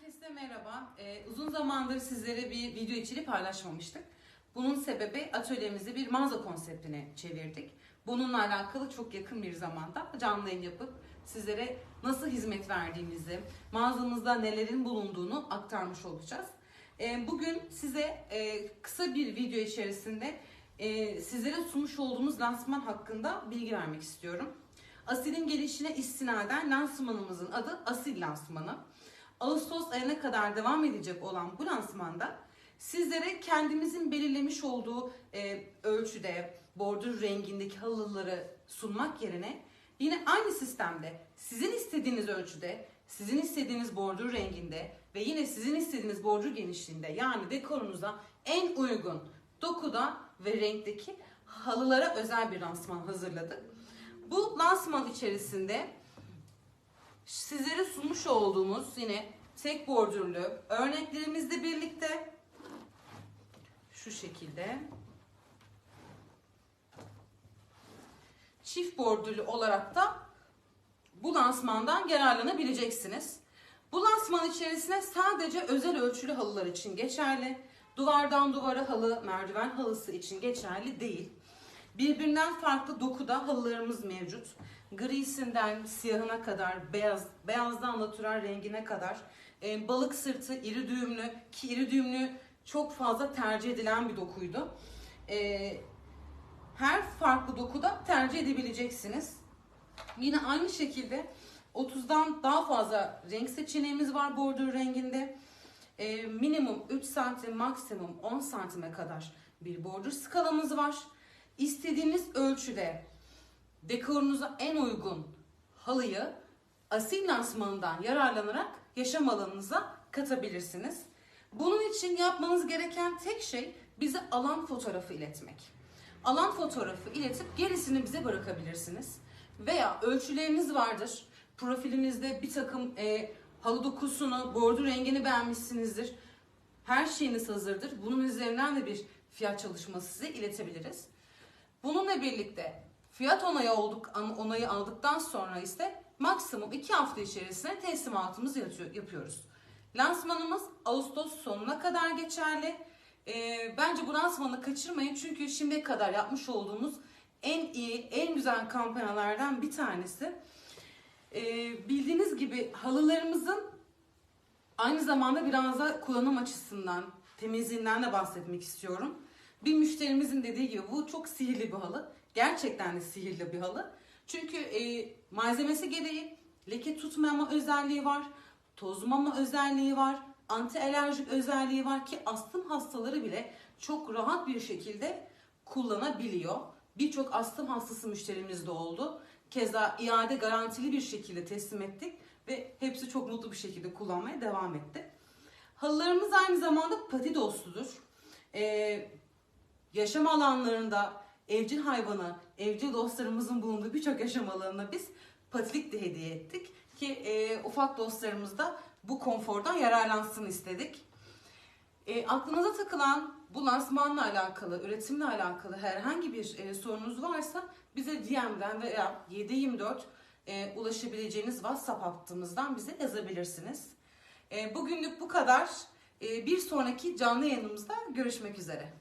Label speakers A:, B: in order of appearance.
A: Herkese merhaba. Ee, uzun zamandır sizlere bir video içeriği paylaşmamıştık. Bunun sebebi atölyemizi bir mağaza konseptine çevirdik. Bununla alakalı çok yakın bir zamanda canlı yayın yapıp sizlere nasıl hizmet verdiğimizi, mağazamızda nelerin bulunduğunu aktarmış olacağız. Ee, bugün size e, kısa bir video içerisinde e, sizlere sunmuş olduğumuz lansman hakkında bilgi vermek istiyorum. Asil'in gelişine istinaden lansmanımızın adı Asil Lansmanı. Ağustos ayına kadar devam edecek olan bu lansmanda sizlere kendimizin belirlemiş olduğu e, ölçüde bordür rengindeki halıları sunmak yerine yine aynı sistemde sizin istediğiniz ölçüde, sizin istediğiniz bordür renginde ve yine sizin istediğiniz bordür genişliğinde yani dekorunuza en uygun dokuda ve renkteki halılara özel bir lansman hazırladık. Bu lansman içerisinde sizlere sunmuş olduğumuz yine tek bordürlü örneklerimizle birlikte şu şekilde çift bordürlü olarak da bu lansmandan yararlanabileceksiniz. Bu lansman içerisine sadece özel ölçülü halılar için geçerli. Duvardan duvara halı, merdiven halısı için geçerli değil. Birbirinden farklı dokuda halılarımız mevcut. Grisinden siyahına kadar, beyaz, beyazdan natürel rengine kadar, e, balık sırtı, iri düğümlü ki iri düğümlü çok fazla tercih edilen bir dokuydu. E, her farklı dokuda tercih edebileceksiniz. Yine aynı şekilde 30'dan daha fazla renk seçeneğimiz var bordür renginde. E, minimum 3 santim, maksimum 10 santime kadar bir bordür skalamız var. İstediğiniz ölçüde dekorunuza en uygun halıyı asil lansmanından yararlanarak yaşam alanınıza katabilirsiniz. Bunun için yapmanız gereken tek şey bize alan fotoğrafı iletmek. Alan fotoğrafı iletip gerisini bize bırakabilirsiniz. Veya ölçüleriniz vardır. Profilinizde bir takım e, halı dokusunu, bordür rengini beğenmişsinizdir. Her şeyiniz hazırdır. Bunun üzerinden de bir fiyat çalışması size iletebiliriz. Bununla birlikte fiyat onayı olduk onayı aldıktan sonra ise maksimum 2 hafta içerisinde teslimatımızı yapıyoruz. Lansmanımız Ağustos sonuna kadar geçerli. Ee, bence bu lansmanı kaçırmayın çünkü şimdiye kadar yapmış olduğumuz en iyi, en güzel kampanyalardan bir tanesi. Ee, bildiğiniz gibi halılarımızın aynı zamanda biraz da kullanım açısından, temizliğinden de bahsetmek istiyorum. Bir müşterimizin dediği gibi bu çok sihirli bir halı. Gerçekten de sihirli bir halı. Çünkü e, malzemesi gereği leke tutmama özelliği var, tozmama özelliği var, anti alerjik özelliği var ki astım hastaları bile çok rahat bir şekilde kullanabiliyor. Birçok astım hastası müşterimiz de oldu. Keza iade garantili bir şekilde teslim ettik ve hepsi çok mutlu bir şekilde kullanmaya devam etti. Halılarımız aynı zamanda pati dostudur. Ee, yaşam alanlarında evcil hayvana, evcil dostlarımızın bulunduğu birçok yaşam alanına biz patilik de hediye ettik. Ki e, ufak dostlarımız da bu konfordan yararlansın istedik. E, aklınıza takılan bu lansmanla alakalı, üretimle alakalı herhangi bir e, sorunuz varsa bize DM'den veya 724 e, ulaşabileceğiniz WhatsApp hattımızdan bize yazabilirsiniz. E, bugünlük bu kadar. E, bir sonraki canlı yayınımızda görüşmek üzere.